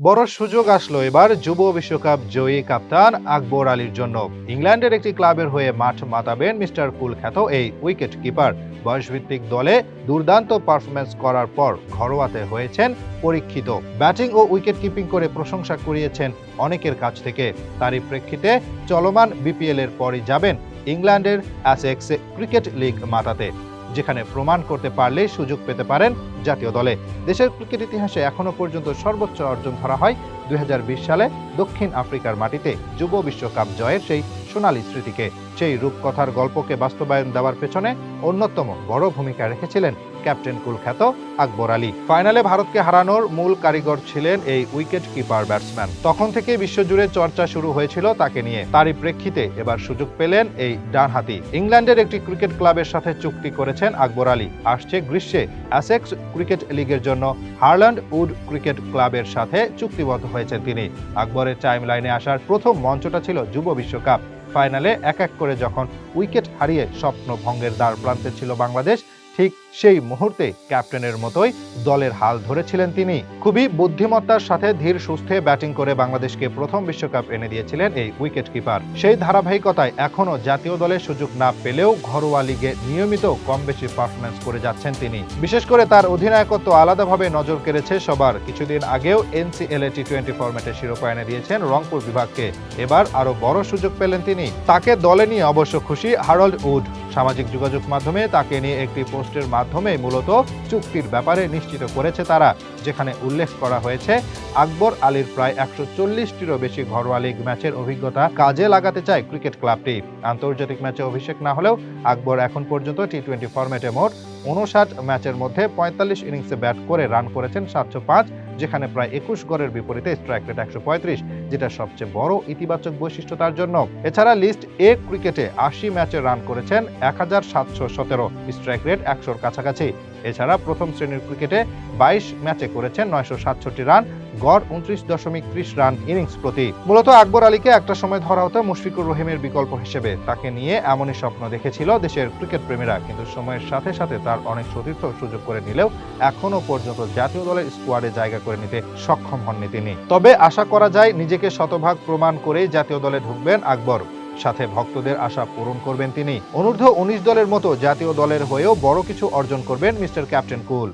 বড় সুযোগ আসলো এবার যুব বিশ্বকাপ জয়ী কাপ্তান আকবর আলীর জন্য। ইংল্যান্ডের একটি ক্লাবের হয়ে মাঠ মাতাবেন মিস্টার কুল খ্যাত এই উইকেট কিপার। বয়সভিত্তিক দলে দুর্দান্ত পারফরমেন্স করার পর ঘরোয়াতে হয়েছেন পরীক্ষিত। ব্যাটিং ও উইকেট কিপিং করে প্রশংসা কুড়িয়েছেন অনেকের কাছ থেকে। তারই প্রেক্ষিতে চলমান বিপিএল এর পরই যাবেন ইংল্যান্ডের অ্যাসেক্স ক্রিকেট লিগ মাতাতে। যেখানে প্রমাণ করতে পারলে সুযোগ পেতে পারেন জাতীয় দলে। দেশের ক্রিকেট ইতিহাসে এখনও পর্যন্ত সর্বোচ্চ অর্জন ধরা হয় দুই হাজার বিশ সালে দক্ষিণ আফ্রিকার মাটিতে যুব বিশ্বকাপ জয়ের সেই সোনালী স্মৃতিকে। সেই রূপকথার গল্পকে বাস্তবায়ন দেওয়ার পেছনে অন্যতম বড় ভূমিকা রেখেছিলেন ক্যাপ্টেন কুলখ্যাত আকবর আলী। ফাইনালে ভারতকে হারানোর মূল কারিগর ছিলেন এই উইকেট কিপার ব্যাটসম্যান। তখন থেকে বিশ্বজুড়ে চর্চা শুরু হয়েছিল তাকে নিয়ে। তারই প্রেক্ষিতে এবার সুযোগ পেলেন এই ডানহাতি। ইংল্যান্ডের একটি ক্রিকেট ক্লাবের সাথে চুক্তি করেছেন আকবর আলী। আসছে গ্রীষ্মে অ্যাসেক্স ক্রিকেট লিগের জন্য হারল্যান্ড উড ক্রিকেট ক্লাবের সাথে চুক্তিবদ্ধ হয়েছেন তিনি। আকবরের টাইম লাইনে আসার প্রথম মঞ্চটা ছিল যুব বিশ্বকাপ। ফাইনালে এক এক করে যখন উইকেট হারিয়ে স্বপ্ন ভঙ্গের দ্বার প্রান্তে ছিল বাংলাদেশ ঠিক সেই মুহূর্তে ক্যাপ্টেনের মতোই দলের হাল ধরেছিলেন তিনি। খুবই বুদ্ধিমত্তার সাথে ধীর সুস্থে ব্যাটিং করে বাংলাদেশকে প্রথম বিশ্বকাপ এনে দিয়েছিলেন এই উইকেট কিপার। সেই ধারাবাহিকতায় এখনও জাতীয় দলের সুযোগ না পেলেও ঘরোয়া লিগে নিয়মিত কম বেশি পারফরমেন্স করে যাচ্ছেন তিনি। বিশেষ করে তার অধিনায়কত্ব আলাদাভাবে নজর কেড়েছে সবার। কিছুদিন আগেও এনসিএলএ টি টোয়েন্টি ফরম্যাটের শিরোপা এনে দিয়েছেন রংপুর বিভাগকে। এবার আরও বড় সুযোগ পেলেন তিনি। তাকে দলে নিয়ে অবশ্য খুশি হারল্ড উড। সামাজিক যোগাযোগ মাধ্যমে তাকে নিয়ে একটি পোস্টের মাধ্যমে মূলত চুক্তির ব্যাপারে নিশ্চিত করেছে তারা, যেখানে উল্লেখ করা হয়েছে, আকবর আলীর প্রায় একশো চল্লিশটিরও বেশি ঘরোয়া লিগ ম্যাচের অভিজ্ঞতা কাজে লাগাতে চায় ক্রিকেট ক্লাবটি। আন্তর্জাতিক ম্যাচে অভিষেক না হলেও আকবর এখন পর্যন্ত টি টোয়েন্টি ফরম্যাটে মোট উনষাট ম্যাচের মধ্যে পঁয়তাল্লিশ ইনিংসে ব্যাট করে রান করেছেন সাতশো পাঁচ যেখানে প্রায় একুশ গড়ের বিপরীতে স্ট্রাইক রেট একশো পঁয়ত্রিশ, যেটা সবচেয়ে বড় ইতিবাচক বৈশিষ্ট্য তার জন্য। এছাড়া লিস্ট এ ক্রিকেটে আশি ম্যাচে রান করেছেন এক হাজার সাতশো সতেরো স্ট্রাইক রেট একশোর কাছাকাছি। এছাড়া প্রথম শ্রেণির ক্রিকেটে বাইশ ম্যাচে করেছেন নয়শো সাতষট্টি রান, গড় উনত্রিশ দশমিক ত্রিশ রান ইনিংস প্রতি। মূলত আকবর আলীকে একটা সময় ধরা হতো মুশফিকুর রহিমের বিকল্প হিসেবে। তাকে নিয়ে এমনই স্বপ্ন দেখেছিল দেশের ক্রিকেট প্রেমীরা, কিন্তু সময়ের সাথে সাথে তার অনেক সতীর্থ সুযোগ করে নিলেও এখনও পর্যন্ত জাতীয় দলের স্কোয়াডে জায়গা করে নিতে সক্ষম হননি তিনি। তবে আশা করা যায় নিজেকে শতভাগ প্রমাণ করেই জাতীয় দলে ঢুকবেন আকবর। সাথে ভক্তদের আশা পূরণ করবেন তিনি। অনূর্ধ্ব উনিশ দলের মতো জাতীয় দলের হয়েও বড় কিছু অর্জন করবেন মিস্টার ক্যাপ্টেন কুল।